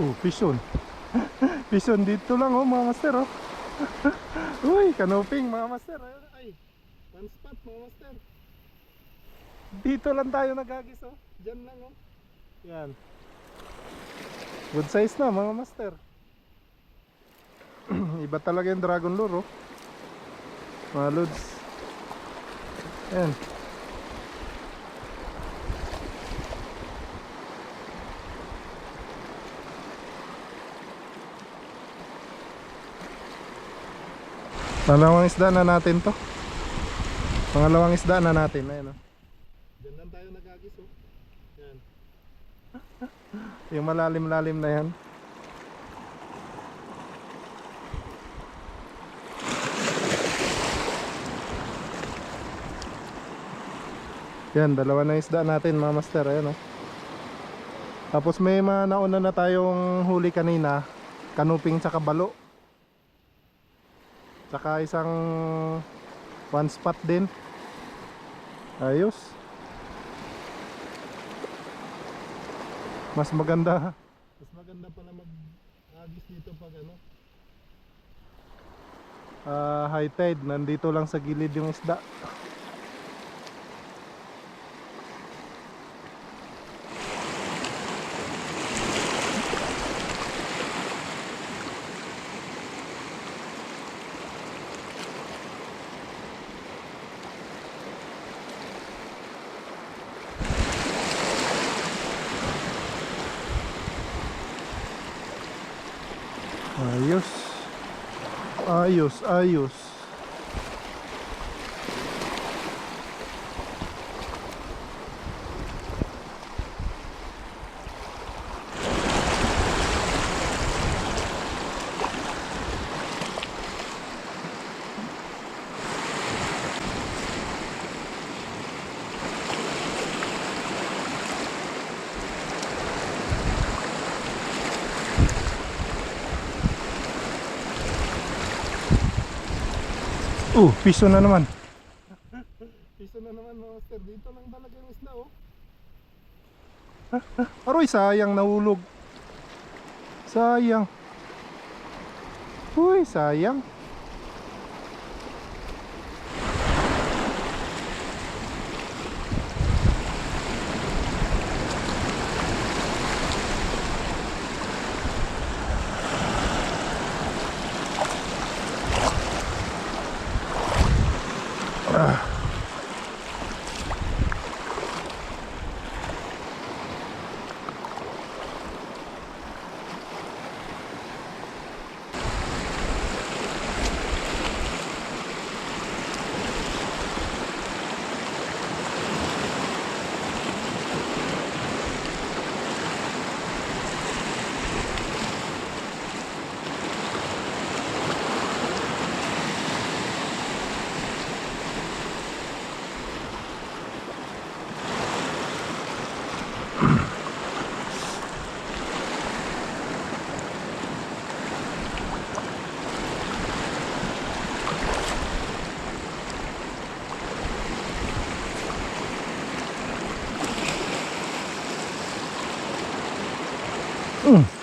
Oh, pison. pison dito lang oh mga master oh. Uy, kanoping mga master. Ay, one spot mga master. Dito lang tayo nagagis oh. Diyan lang oh. Yan. Good size na mga master. Iba talaga yung dragon lure oh. Mga lods. Yan. Pangalawang isda na natin to. Pangalawang isda na natin. Ayan o. Diyan lang tayo nagagis o. Yan. Yung malalim-lalim na yan. Yan, dalawa na isda natin mga master. Ayan o. Tapos may mga nauna na tayong huli kanina. Kanuping tsaka balo. Tsaka isang one spot din. Ayos. Mas maganda. Mas maganda pala mag-agis dito pag ano. Ah, high tide. Nandito lang sa gilid yung isda. Ayos. Ayos, ayos. Uh, piso na naman. piso na naman, master. Dito lang talaga yung isda, oh. Aroy, sayang nahulog. Sayang. Uy, sayang.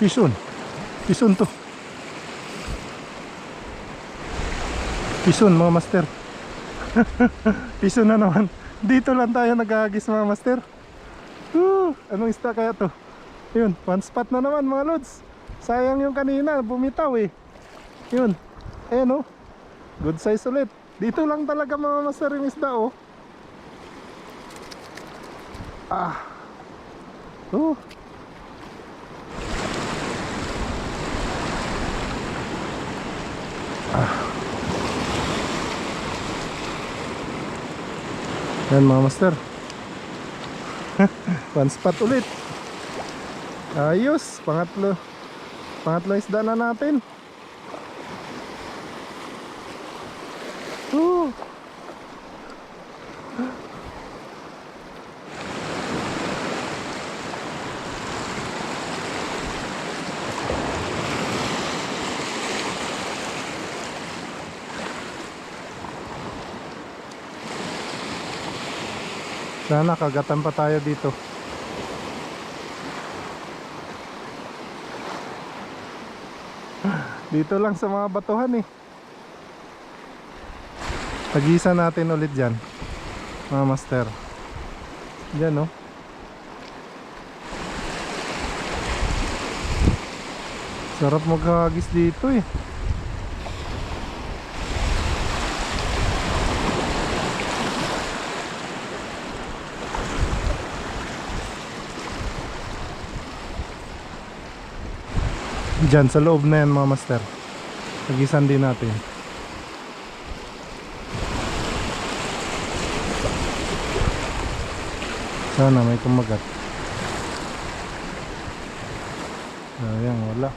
Pison. Pison to. Pison mga master. Pison na naman. Dito lang tayo nagagis mga master. Uh, anong isda kaya to? Yun, one spot na naman mga lods. Sayang yung kanina, bumitaw eh. Yun. Ayan oh. Good size ulit. Dito lang talaga mga master yung isda oh. Ah. Oh. Yan mga master. One spot ulit. Ayos, pangatlo. Pangatlo isda na natin. Woo. Sana kagatan pa tayo dito. Dito lang sa mga batuhan eh. Tagisan natin ulit dyan. Mga master. Dyan oh. Sarap maghagis dito eh. Diyan sa loob na yan mga master. Tagisan din natin. Sana may kumagat. Ayan, wala.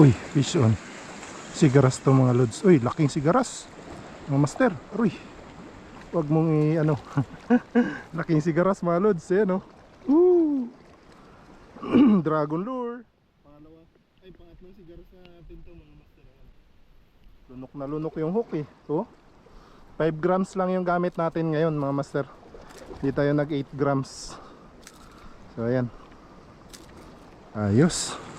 Uy, fish on. Sigaras to mga lods. Uy, laking sigaras. Mga master. Uy. Huwag mong i ano. laking sigaras mga lods. Ayan oh. Woo! Dragon lure. Pangalawa, ay pangatlong sigaros na natin to mga master. Lunok na lunok yung hook eh. Oh. 5 grams lang yung gamit natin ngayon mga master. Hindi tayo nag 8 grams. So ayan. Ayos.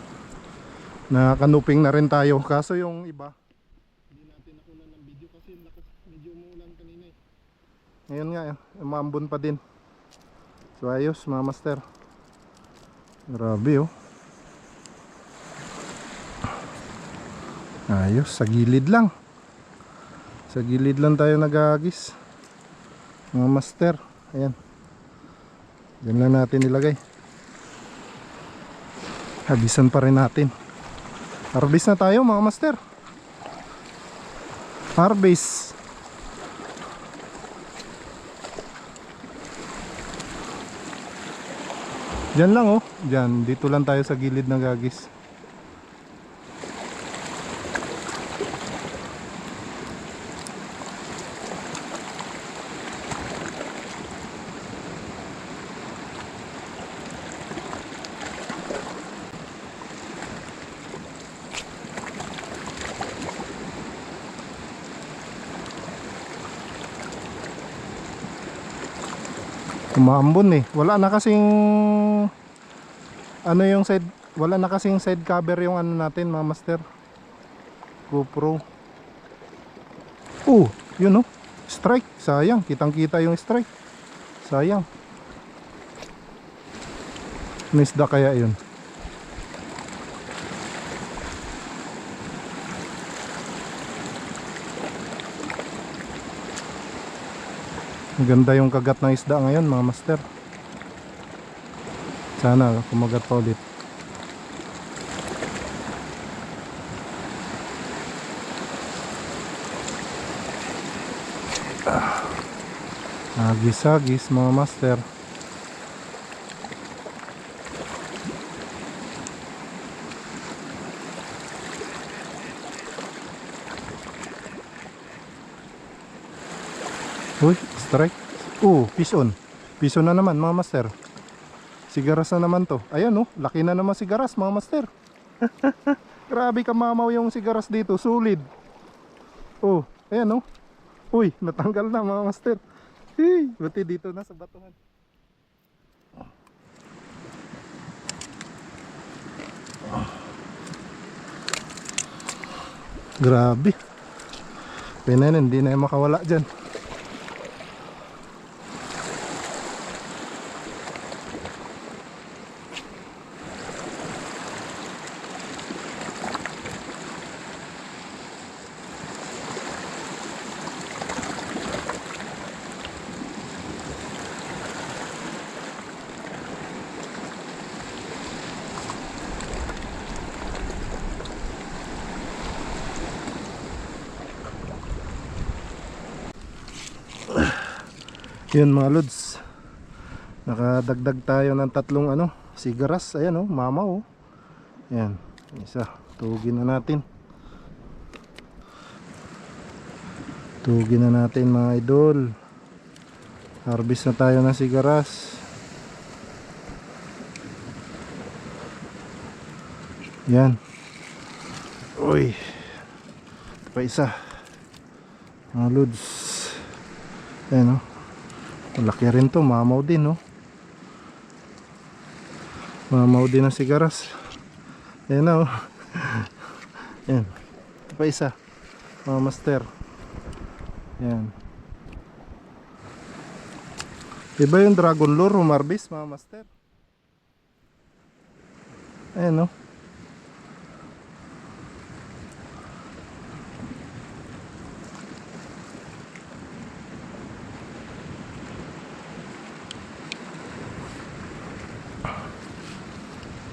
Nakakanuping na rin tayo. Kaso yung iba, Hindi natin nakunan ng video kasi medyo umuulan kanina eh. Ngayon nga, eh, umambon pa din. So ayos mga master. Grabe oh. Ayos, sa gilid lang. Sa gilid lang tayo nagagis. Mga master. Ayan. Diyan lang natin ilagay. Hagisan pa rin natin. Harvest na tayo mga master. Harvest. Diyan lang oh. Diyan, dito lang tayo sa gilid ng gagis. Umambon eh. Wala na kasing ano yung side wala na kasing side cover yung ano natin mga master. GoPro. Oh, yun oh. Strike. Sayang. Kitang-kita yung strike. Sayang. Misda kaya yun. Maganda yung kagat ng isda ngayon mga master. Sana kumagat pa ulit. Agis-agis mga master. Uy, strike. Oh, fish on. Fish on na naman mga master. Sigaras na naman to. Ayan oh, laki na naman sigaras mga master. Grabe ka mamaw yung sigaras dito, solid. Oh, ayan oh. Uy, natanggal na mga master. Hey, buti dito na sa batuhan. Grabe. Pinanin, hindi na makawala dyan. Yun mga lods. Nakadagdag tayo ng tatlong ano, sigaras. Ayan oh, mama oh. Ayan, isa. Tugin na natin. Tugin na natin mga idol. Harvest na tayo ng sigaras. Yan. Uy. Ito pa isa. Mga lods. Ayan oh. Malaki rin to, mamaw din no. Mamaw din ang sigaras. Ayan na oh. Ayan. Ito pa isa. Mga master. Ayan. Iba yung dragon lure, humarbis mga master. Ayan no.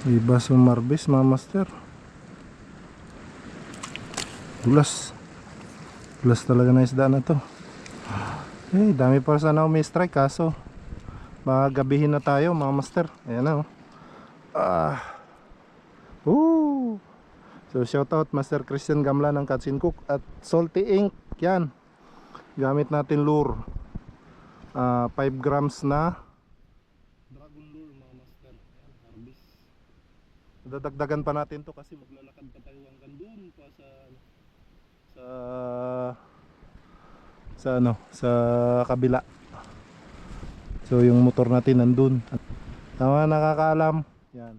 Iba sa marbis mga master. Dulas. Dulas talaga na isda na to. Eh, dami pa sana may strike kaso magabihin na tayo mga master. Ayan na oh. Ah. Woo! So shout out Master Christian Gamla ng Katsin Cook at Salty Ink. Yan. Gamit natin lure. Ah, 5 grams na Dragon lure mga master. Ayan, harvest. Dadagdagan pa natin to kasi Maglalakad pa tayo hanggang doon pa sa sa sa ano sa kabila. So yung motor natin nandun. Tama nakakaalam. Yan.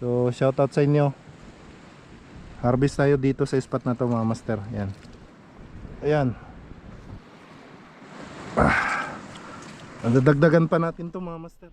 So shout out sa inyo. Harvest tayo dito sa spot na to mga master. Yan. Ayan. Ah. dadagdagan pa natin to mga master